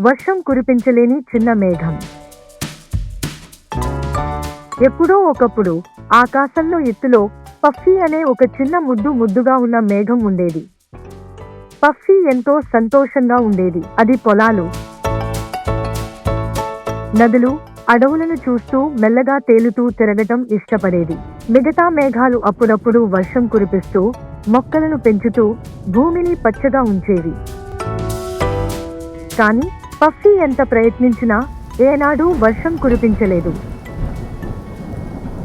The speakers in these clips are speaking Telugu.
వర్షం కురిపించలేని చిన్న మేఘం. ఎప్పుడో ఒకప్పుడు ఆకాశంలో ఎత్తులో పఫీ అనే ఒక చిన్న ముద్దు ముద్దుగా ఉన్న మేఘం ఉండేది. పఫీ ఎంతో సంతోషంగా ఉండేది. అది పొలాలు. నదులు అడవులను చూస్తూ మెల్లగా తేలుతూ తిరగటం ఇష్టపడేది. మిగతా మేఘాలు అప్పుడప్పుడు వర్షం కురిపిస్తూ మొక్కలను పెంచుతూ భూమిని పచ్చగా ఉంచేవి. కానీ పక్షి ఎంత ప్రయత్నించినా ఏనాడు వర్షం కురిపించలేదు.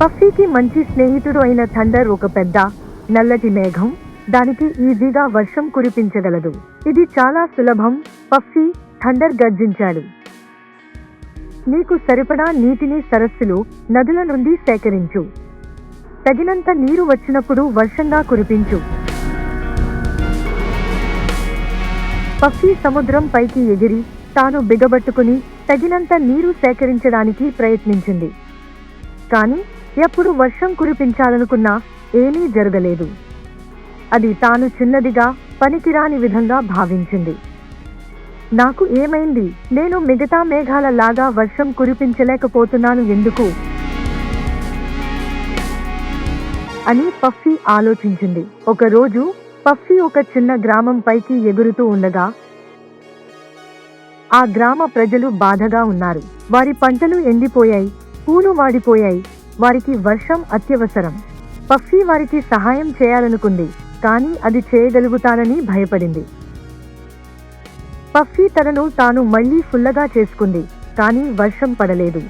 పక్షికి మంచి స్నేహితుడు అయిన థండర్ ఒక పెద్ద నల్లటి మేఘం. దానికి ఈజీగా వర్షం కురిపించగలదు. ఇది చాలా సులభం పక్షి థండర్ గర్జించాడు. నీకు సరిపడా నీటిని సరస్సులు నదుల నుండి సేకరించు. తగినంత నీరు వచ్చినప్పుడు వర్షంగా కురిపించు. పక్షి సముద్రం పైకి ఎగిరి తాను బిగబట్టుకుని తగినంత నీరు సేకరించడానికి ప్రయత్నించింది. కానీ ఎప్పుడు వర్షం కురిపించాలనుకున్నా ఏమీ జరగలేదు. అది తాను చిన్నదిగా పనికిరాని విధంగా భావించింది. నాకు ఏమైంది? నేను మిగతా మేఘాల లాగా వర్షం కురిపించలేకపోతున్నాను ఎందుకు? అని పఫీ ఆలోచించింది. ఒకరోజు పఫీ ఒక చిన్న గ్రామం పైకి ఎగురుతూ ఉండగా ఆ గ్రామ ప్రజలు బాధగా ఉన్నారు. వారి పంటలు ఎండిపోయాయి పూలు వాడిపోయాయి వారికి వర్షం అత్యవసరం. పక్షి వారికి సహాయం చేయాలనుకుంది కానీ అది చేయగలుగుతానని భయపడింది. పక్షి తనను తాను మళ్ళీ ఫుల్లగా చేసుకుంది కానీ వర్షం పడలేదు.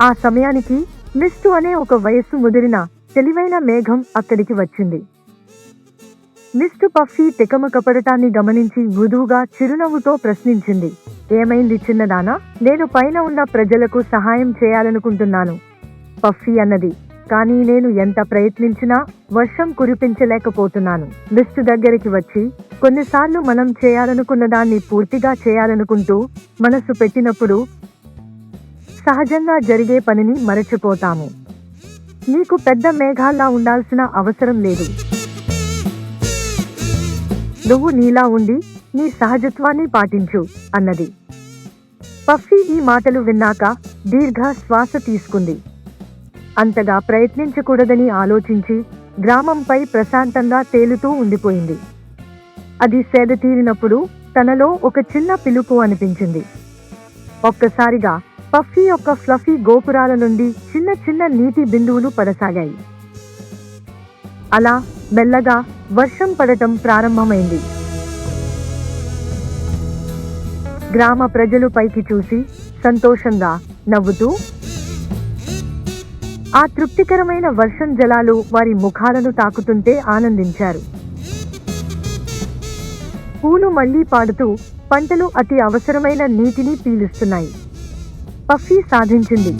ఆ సమయానికి మిస్టు అనే ఒక వయస్సు ముదిరిన తెలివైన మేఘం అక్కడికి వచ్చింది. మిస్టర్ పఫీ తికమకపడటాన్ని గమనించి మృదువుగా చిరునవ్వుతో ప్రశ్నించింది. ఏమైంది చిన్నదానా? నేను పైన ఉన్న ప్రజలకు సహాయం చేయాలనుకుంటున్నాను. పఫీ అన్నది. కానీ నేను ఎంత ప్రయత్నించినా వర్షం కురిపించలేకపోతున్నాను. మిస్టు దగ్గరికి వచ్చి కొన్నిసార్లు మనం చేయాలనుకున్న దాన్ని పూర్తిగా చేయాలనుకుంటూ మనసు పెట్టినప్పుడు సహజంగా జరిగే పనిని మరచిపోతాము. నీకు పెద్ద మేఘాల్లా ఉండాల్సిన అవసరం లేదు. నువ్వు నీలా ఉండి నీ సహజత్వాన్ని పాటించు అన్నది. పఫీ ఈ మాటలు విన్నాక దీర్ఘ శ్వాస తీసుకుంది. అంతగా ప్రయత్నించకూడదని ఆలోచించి గ్రామంపై ప్రశాంతంగా తేలుతూ ఉండిపోయింది. అది సేద తీరినప్పుడు తనలో ఒక చిన్న పిలుపు అనిపించింది. ఒక్కసారిగా పఫీ యొక్క ఫ్లఫీ గోపురాల నుండి చిన్న చిన్న నీటి బిందువులు పడసాగాయి. అలా మెల్లగా వర్షం పడటం ప్రారంభమైంది. గ్రామ ప్రజలు పైకి చూసి సంతోషంగా నవ్వుతూ ఆ తృప్తికరమైన వర్షం జలాలు వారి ముఖాలను తాకుతుంటే ఆనందించారు. పూలు మళ్ళీ పాడుతూ పంటలు అతి అవసరమైన నీటిని పీలుస్తున్నాయి. పఫీ సాధించింది.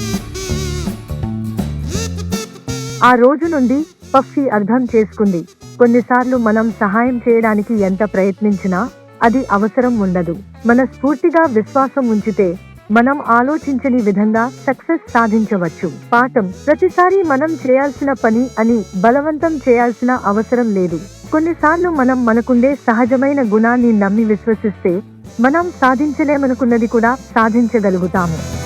ఆ రోజు నుండి పఫీ అర్థం చేసుకుంది. కొన్నిసార్లు మనం సహాయం చేయడానికి ఎంత ప్రయత్నించినా అది అవసరం ఉండదు. మన స్ఫూర్తిగా విశ్వాసం ఉంచితే మనం ఆలోచించని విధంగా సక్సెస్ సాధించవచ్చు. పాఠం ప్రతిసారి మనం చేయాల్సిన పని అని బలవంతం చేయాల్సిన అవసరం లేదు. కొన్నిసార్లు మనం మనకుండే సహజమైన గుణాన్ని నమ్మి విశ్వసిస్తే మనం సాధించలేమనుకున్నది కూడా సాధించగలుగుతాము.